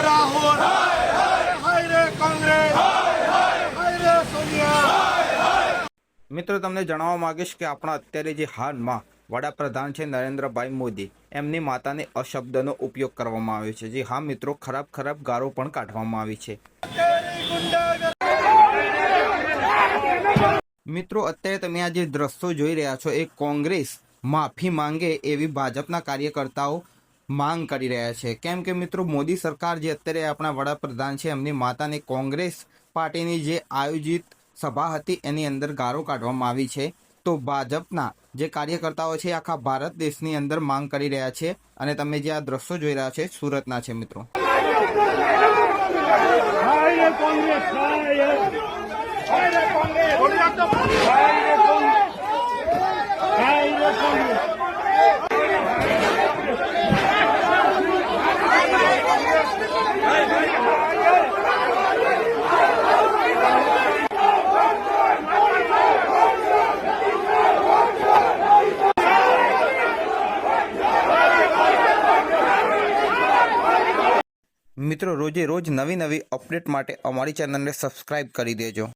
રાહુલ. મિત્રો, તમને જણાવવા માંગીશ કે આપણા અત્યારે જે હાલમાં વડાપ્રધાન છે નરેન્દ્રભાઈ મોદી, એમની માતાને અશબ્દનો ઉપયોગ કરવામાં આવ્યો છે. જે હા, મિત્રો, ખરાબ ખરાબ ગારો પણ કાઢવામાં આવી છે. મિત્રો, અત્યારે તમે આ જે દ્રશ્યો જોઈ રહ્યા છો, એ કોંગ્રેસ માફી માંગે એવી ભાજપના કાર્યકર્તાઓ માંગ કરી રહ્યા છે. કેમ કે મિત્રો મોદી સરકાર જે અત્યારે આપણા વડાપ્રધાન છે એમની માતાની કોંગ્રેસ પાર્ટીની જે આયોજિત સભા હતી એની અંદર ગારો કાઢવામાં આવી છે. તો ભાજપના જે કાર્યકર્તાઓ છે એ આખા ભારત દેશની અંદર માંગ કરી રહ્યા છે. અને તમે જે આ દ્રશ્યો જોઈ રહ્યા છે સુરતના છે મિત્રો. કોંગ્રેસ હાય હાય રે કોંગ્રેસ હાય રે કોંગ્રેસ હાય રે કોંગ્રેસ મિત્રો રોજે રોજ નવી નવી અપડેટ માટે અમારી ચેનલને સબસ્ક્રાઇબ કરી દેજો.